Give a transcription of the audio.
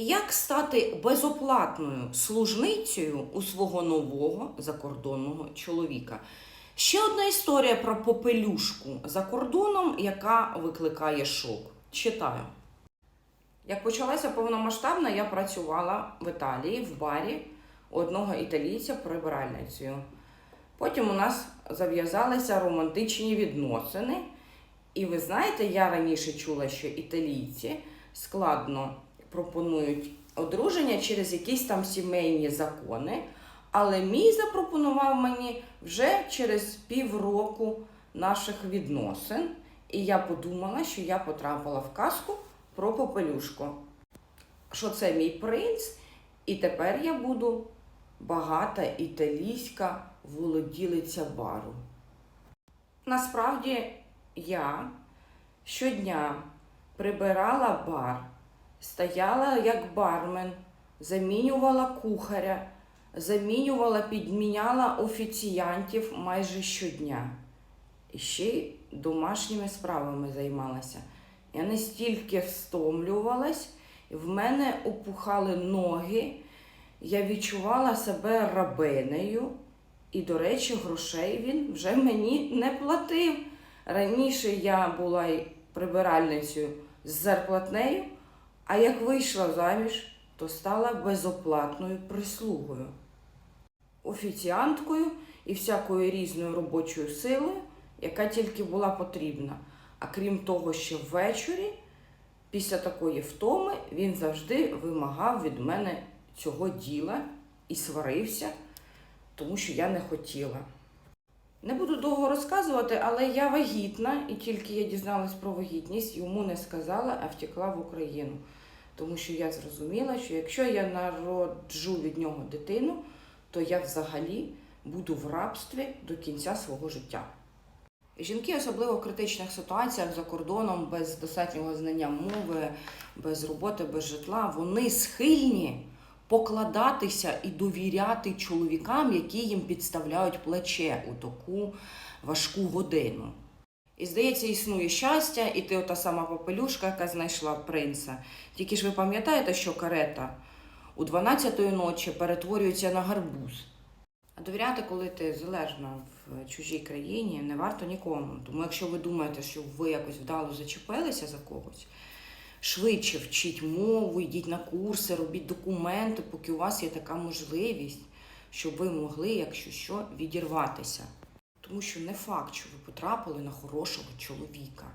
Як стати безоплатною служницею у свого нового закордонного чоловіка? Ще одна історія про попелюшку за кордоном, яка викликає шок. Читаю. Як почалася повномасштабна, я працювала в Італії в барі одного італійця прибиральницею. Потім у нас зав'язалися романтичні відносини. І ви знаєте, я раніше чула, що італійці складно пропонують одруження через якісь там сімейні закони. Але мій запропонував мені вже через півроку наших відносин. І я подумала, що я потрапила в казку про попелюшку. Що це мій принц, і тепер я буду багата італійська володілиця бару. Насправді я щодня прибирала бар, стояла як бармен, замінювала кухаря, замінювала, підміняла офіціантів майже щодня. І ще й домашніми справами займалася. Я настільки стомлювалась, в мене опухали ноги, я відчувала себе рабинею. І, до речі, грошей він вже мені не платив. Раніше я була прибиральницею з зарплатнею, а як вийшла заміж, то стала безоплатною прислугою, офіціанткою і всякою різною робочою силою, яка тільки була потрібна. А крім того, ще ввечері, після такої втоми, він завжди вимагав від мене цього діла і сварився, тому що я не хотіла. Не буду довго розказувати, але я вагітна, і тільки я дізналась про вагітність, йому не сказала, а втекла в Україну. Тому що я зрозуміла, що якщо я народжу від нього дитину, то я взагалі буду в рабстві до кінця свого життя. Жінки, особливо в критичних ситуаціях за кордоном, без достатнього знання мови, без роботи, без житла, вони схильні покладатися і довіряти чоловікам, які їм підставляють плече у таку важку годину. І здається, існує щастя, і ти ота сама попелюшка, яка знайшла принца. Тільки ж ви пам'ятаєте, що карета у 12-ї ночі перетворюється на гарбуз. А довіряти, коли ти залежна в чужій країні, не варто нікому. Тому якщо ви думаєте, що ви якось вдало зачепилися за когось, швидше вчіть мову, йдіть на курси, робіть документи, поки у вас є така можливість, щоб ви могли, якщо що, відірватися. Тому що не факт, що ви потрапили на хорошого чоловіка.